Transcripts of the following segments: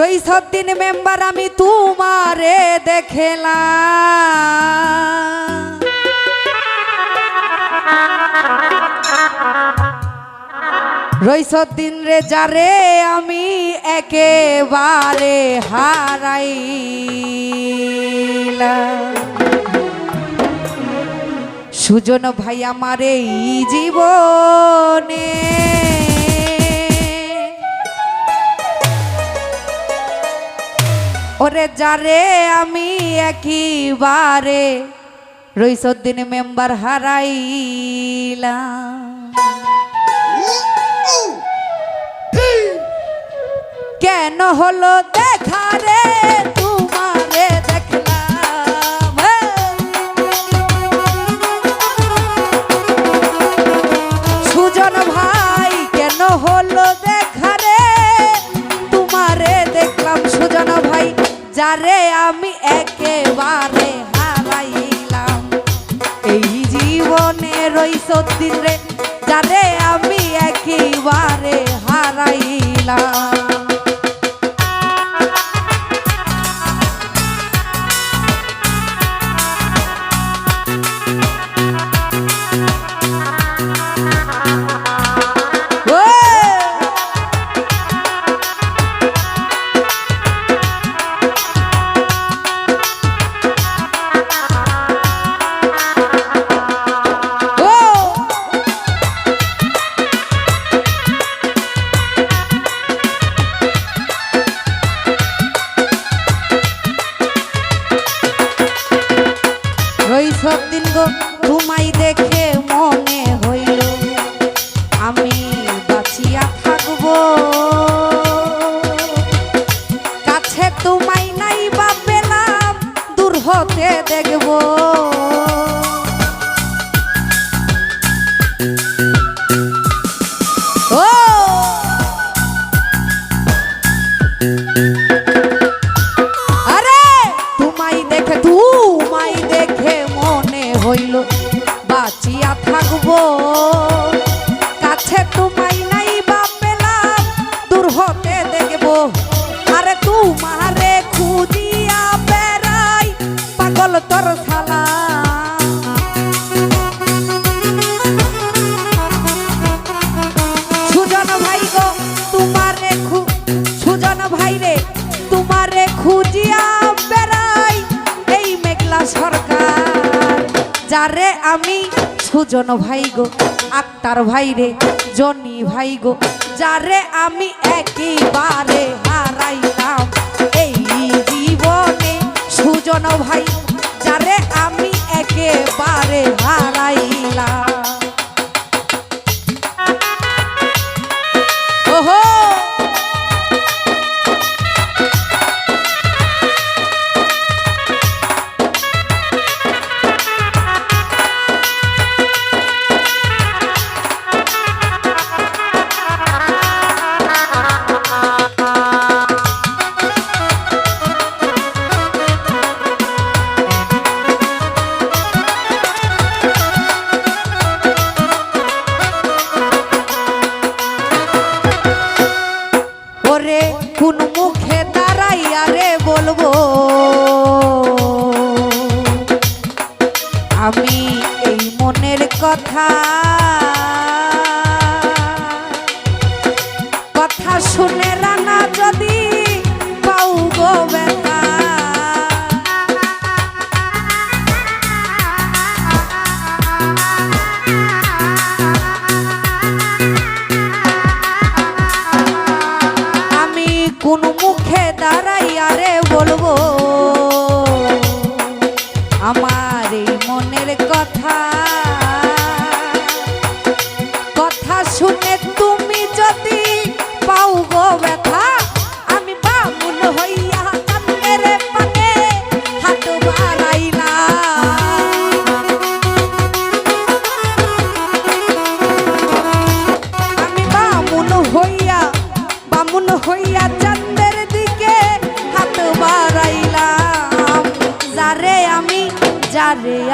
রইসদ্দিন member, আমি তোমারে দেখেলাম। রইসদ্দিন রে যারে আমি একেবারে হারাইলাম। সুজন ভাই আমার এই জীবনে ওরে যারে আমি একেবারে রইসদ্দিন মেম্বার হারাইলাম। কেন হলো দেখা রে? যারে আমি একেবারে হারাইলাম। এই জীবনে রই সত্যি রে যারে আমি একেবারে হারাইলাম। সব দিন গো রুমাই দেখে মনে যারে আমি সুজন ভাই গো, আক্তার ভাই রে, জনি ভাই গো, যারে আমি একেবারে হারাইলাম এই জীবনে সুজন ভাই, যারে আমি একেবারে হারাইলাম। কোন মুখে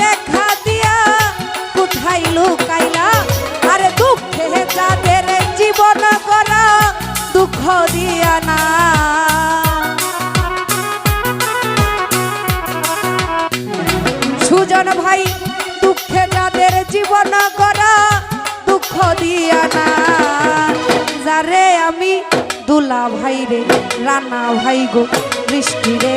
দেখা দিয়া কোথায় লুকাইলা। আরে দুঃখে যাদের জীবন করা, দুঃখ দিয়া না। সুজন ভাই, দুঃখে যাদের জীবন করা, দুঃখ দিয়া না। যারে আমি দুলা ভাই রে, রানা ভাই গো, বৃষ্টি রে।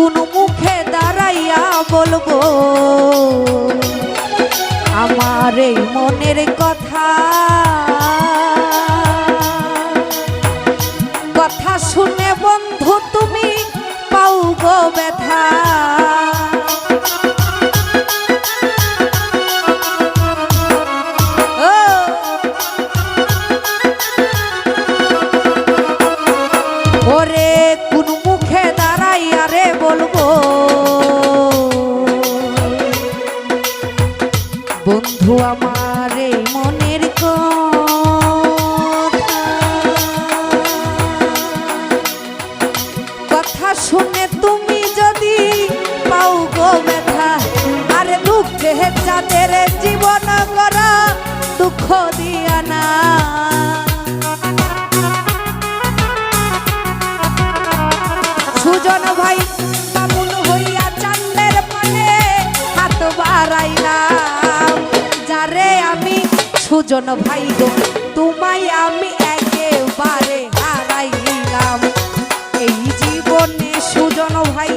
কোন মুখে দাঁড়াইয়া বলব? আমার এই মনের কথা হাত বাড়াইলাম যারে আমি সুজন ভাই গো, তোমায় আমি একেবারে হারাইলাম। এই জীবনে সুজন ভাই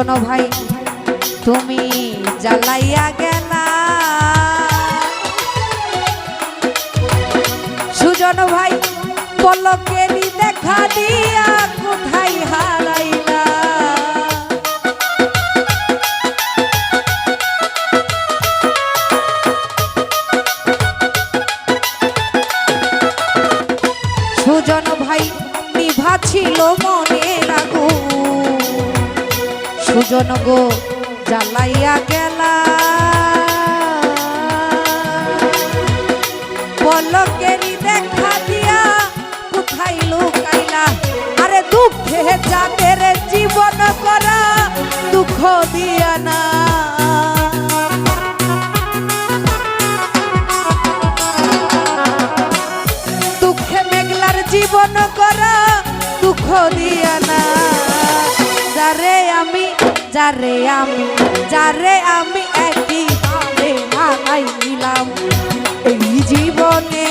সুজন ভাই তুমি জ্বালাইয়া জ্বালাইয়া গেলা পলকেরই দেখা দিয়া কোথায় লুকাইলা? আরে দুঃখে যাদের জীবন করা দুঃখ দিয়া না। জীবন করা দুঃখ দিয়া না। যারে আমি যারে আমি যারে আমি একই ভাবে হারাই নিলাম এই জীবনে